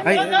এই, সোনা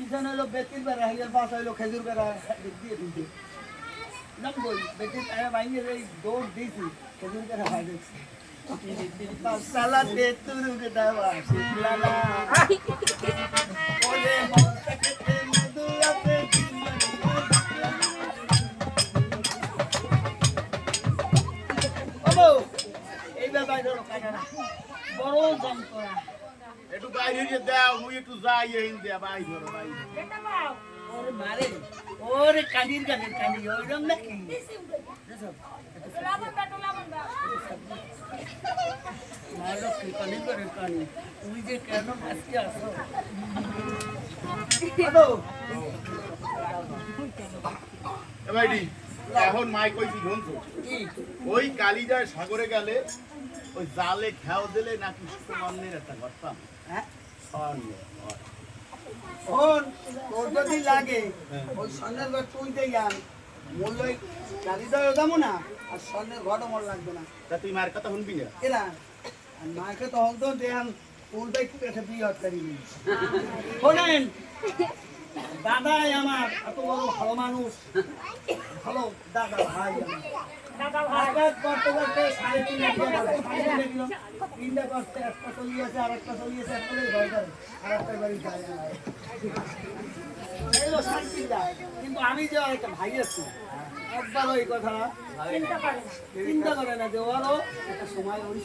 কিষান হলো বেতির বেড়া হাজার পাঁচ হইল খেজুর বেড়া, দিয়ে দিতে দাম কই বেতির টাকা ভাঙিয়ে এই দৌড় দিয়েছি খেজুর বেড়া ভাই দেখছি বড় যন্ত্রণা। একটু বাইরে গিয়ে দাও মুই একটু যাই এই দে বাই ধরো বাই। ওরে মারে কানি ওইরকম নাকি। মারো করে তুমি যে কেন আজকে আসো এখন মাই কইছি শুনছো ওই কালিজার সাগরে গেলে ওই জালে খেয়াও দিলে নাকি সুমান্নের একটা ঘটতাম হ্যাঁ? হয় ওর তোর যদি লাগে ওই স্বর্ণের ঘর তুই দিয়ে যান মূল্য গাড়ি দেওয়া যাব না আর স্বর্ণের ঘরও মোর লাগবে না। তা তুই মায়ের কথা শুনবি না? এরা আর মাকে তখন তো দেখান উল্টাই একটা বিয়ে হতে পারিনি শোনেন দাদাই আমার এত বড় ভালো মানুষ। ভালো দাদা ভাই। আঘাত করতে করতে সাড়ে তিন। তিনটা একটা চলিয়েছে আর একটা চলিয়েছে একটা ভয় করে আর একটা বাড়ি যায় না এলো শান্তি যায় কিন্তু আমি যে একটা ভাই আছি একবার ওই কথা চিন্তা করে না। চিন্তা করে না যে ওরও একটা সময় ওই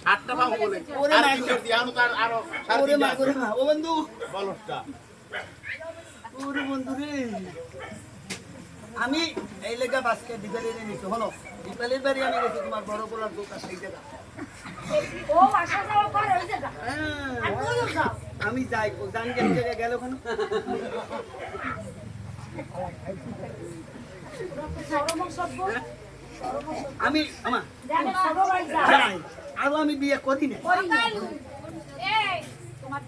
সাতটা পাবো বলে। আর সাড়ে তিনটা ওরে বন্ধু রে আমি এই লেগা বাসকে দীপালি নিয়েছি হলো দীপালির বাড়ি আমি গেছি তোমার বড় গোলার দোকান সেই জায়গা ও আসা যাওয়া করে ওই জায়গা। আর তুইও যাও। আমি যাই ও জান জায়গায় গেল। আমি আমা আরও আমি বিয়ে করি না তোমার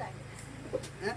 যায় হ্যাঁ?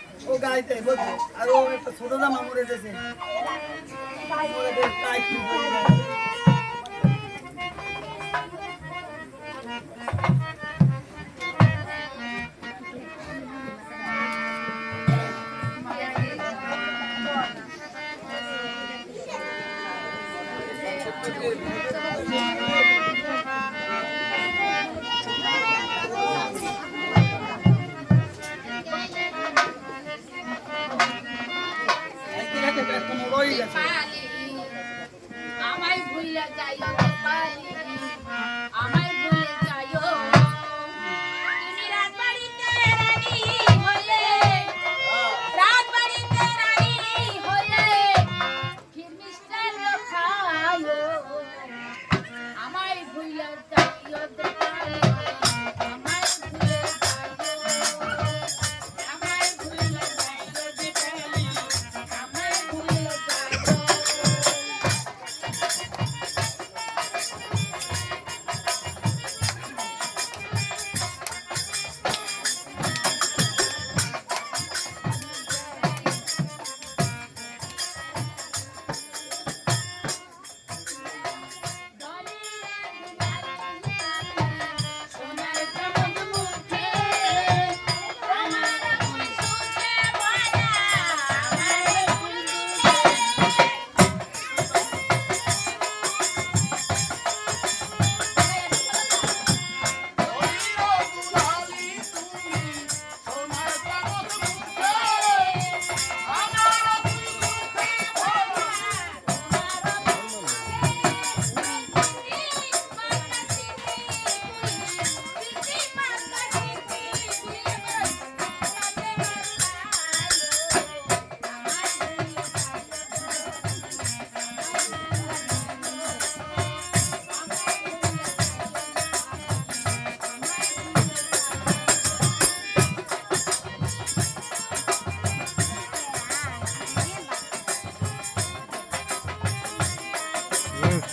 ও গাইতে বুঝছ আর ও একটা ছোট জামা মরে গেছে। Mm.